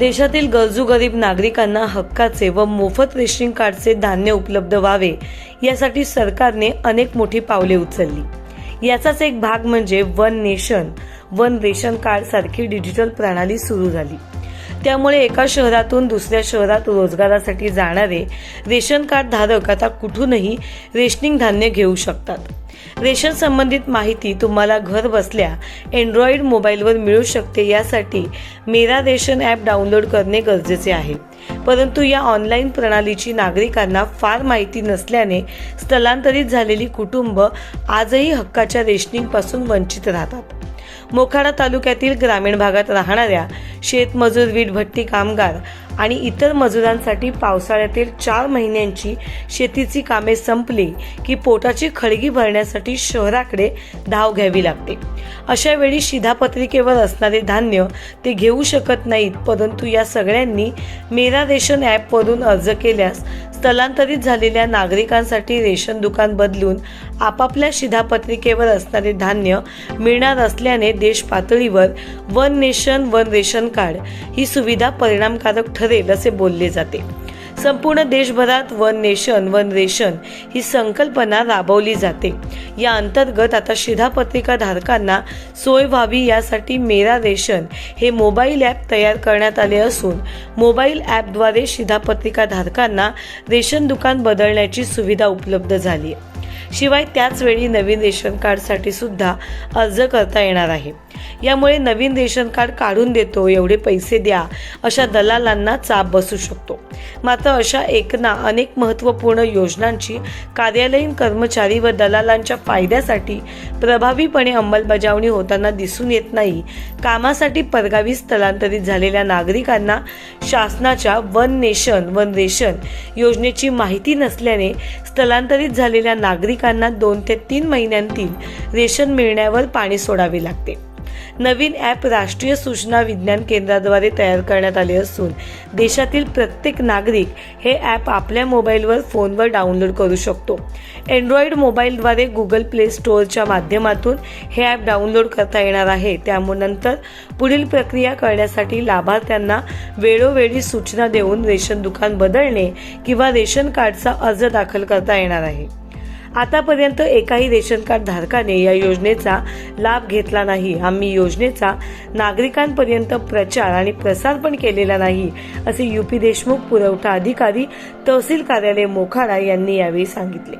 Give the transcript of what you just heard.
देशातील गरजू गरीब नागरिकांना हक्काचे व मोफत रेशनिंग कार्डचे धान्य उपलब्ध व्हावे यासाठी सरकारने अनेक मोठी पावले उचलली. याचाच एक भाग म्हणजे one nation one ration card सारखी डिजिटल प्रणाली सुरू झाली. त्यामुळे एका शहरातून दुसऱ्या शहरात रोजगारासाठी जाणारे रेशन कार्ड धारक आता कुठूनही रेशनिंग धान्य घेऊ शकतात. रेशन संबंधित माहिती तुम्हाला घर बसल्या अँड्रॉइड मोबाईलवर मिळू शकते यासाठी मेरा रेशन ॲप डाउनलोड करणे गरजेचे आहे. परंतु या ऑनलाईन प्रणालीची नागरिकांना फार माहिती नसल्याने स्थलांतरित झालेली कुटुंब आजही हक्काच्या रेशनिंगपासून वंचित राहतात. मोखाडा तालुक्यातील ग्रामीण भागात राहणाऱ्या शेतमजूर वीटभट्टी कामगार आणि इतर मजुरांसाठी पावसाळ्यातील चार महिन्यांची शेतीची कामे संपली की पोटाची खळगी भरण्यासाठी शहराकडे धाव घ्यावी लागते. अशा वेळी शिधापत्रिकेवर असणारे धान्य ते घेऊ शकत नाहीत परंतु या सगळ्यांनी मेरा रेशन ॲपवरून अर्ज केल्यास स्थलांतरित झालेल्या नागरिकांसाठी रेशन दुकान बदलून आपापल्या शिधापत्रिकेवर असणारे धान्य मिळणार असल्याने देश पातळीवर one nation one ration card ही सुविधा परिणामकारक ठरेल असे बोलले जाते. संपूर्ण देशभरात वन नेशन वन रेशन ही संकल्पना राबवली जाते. या अंतर्गत आता शिधापत्रिका धारकांना सोय व्हावी यासाठी मेरा रेशन हे मोबाईल ॲप तयार करण्यात आले असून मोबाईल ॲपद्वारे शिधापत्रिका धारकांना रेशन दुकान बदलण्याची सुविधा उपलब्ध झाली आहे. शिवाय त्याच वेळी नवीन रेशन कार्डसाठी सुद्धा अर्ज करता येणार आहे. यामुळे नवीन रेशन कार्ड काढून देतो एवढे पैसे द्या अशा दलालांना चाप बसू शकतो. मात्र अशा एकना अनेक महत्त्वपूर्ण योजनांची कार्यालयीन कर्मचारी व दलालांच्या फायद्यासाठी प्रभावीपणे अंमलबजावणी होताना दिसून येत नाही. कामासाठी परगावी स्थलांतरित झालेल्या नागरिकांना शासनाच्या वन नेशन वन रेशन योजनेची माहिती नसल्याने स्थलांतरित झालेल्या नागरिक नागरिकांना दोन ते तीन महिन्यांतील रेशन मिळण्यावर पाणी सोडावे लागते. नवीन ॲप राष्ट्रीय सूचना विज्ञान केंद्राद्वारे तयार करण्यात आले असून देशातील प्रत्येक नागरिक हे ॲप आपल्या मोबाईलवर फोनवर डाउनलोड करू शकतो. अँड्रॉइड मोबाईलद्वारे गुगल प्ले स्टोअरच्या माध्यमातून हे ॲप डाउनलोड करता येणार आहे. त्यामुळे नंतर पुढील प्रक्रिया करण्यासाठी लाभार्थ्यांना वेळोवेळी सूचना देऊन रेशन दुकान बदलणे किंवा रेशन कार्डचा अर्ज दाखल करता येणार आहे. आतापर्यंत एकाही रेशन कार्ड धारकाने या योजनेचा लाभ घेतला नाही. आम्ही योजनेचा नागरिकांपर्यंत प्रचार आणि प्रसार पण केलेला नाही असे युपी देशमुख पुरवठा अधिकारी तहसील कार्यालय मोखाडा यांनी यावेळी सांगितले.